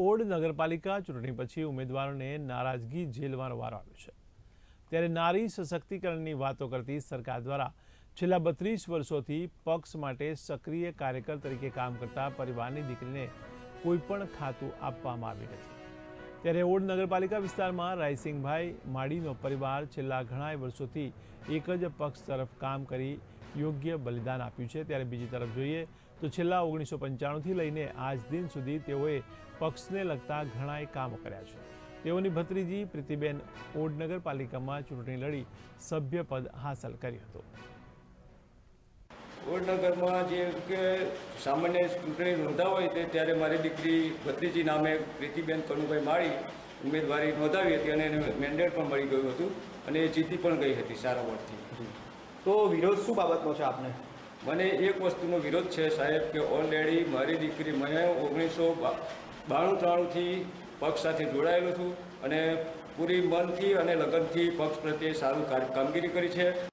Odd નગરપાલિકા ચૂંટણી પછી ઉમેદવારોને નારાજગી ઝેલવાનો વારો આવ્યો છે. ત્યારે નારી સશક્તિકરણની વાતો કરતી સરકાર દ્વારા છેલ્લા બત્રીસ વર્ષોથી પક્ષ માટે સક્રિય કાર્યકર તરીકે કામ કરતા પરિવારની દીકરીને કોઈપણ ખાતું આપવામાં આવ્યું નથી. ત્યારે ઓડ નગરપાલિકા વિસ્તારમાં રાયસિંગભાઈ માડીનો પરિવાર છેલ્લા ઘણા વર્ષોથી એક જ પક્ષ તરફ કામ કરી યોગ્ય બલિદાન આપ્યું છે. ત્યારે બીજી તરફ જોઈએ તો છેલ્લા ઓગણીસો પંચાણુંથી લઈને આજ દિન સુધી તેઓએ પક્ષને લગતા ઘણાય કામો કર્યા છે. તેઓની ભત્રીજી પ્રીતિબેન ઓડ નગરપાલિકામાં ચૂંટણી લડી સભ્યપદ હાંસલ કર્યું હતું. વડનગરમાં જે કે સામાન્ય ચૂંટણી નોંધાવી હોય તે ત્યારે મારી દીકરી ભત્રીજી નામે પ્રીતિબેન કનુભાઈ માળી ઉમેદવારી નોંધાવી હતી અને એને મેન્ડેટ પણ મળી ગયું હતું અને એ જીતી પણ ગઈ હતી સારા વોટથી તો વિરોધ શું બાબતનો છે આપને? મને એક વસ્તુનો વિરોધ છે સાહેબ કે ઓલરેડી મારી દીકરી મેં ઓગણીસો બાણું ત્રાણુંથી પક્ષ સાથે જોડાયેલો છું અને પૂરી મનથી અને લગનથી પક્ષ પ્રત્યે સારું કામગીરી કરી છે.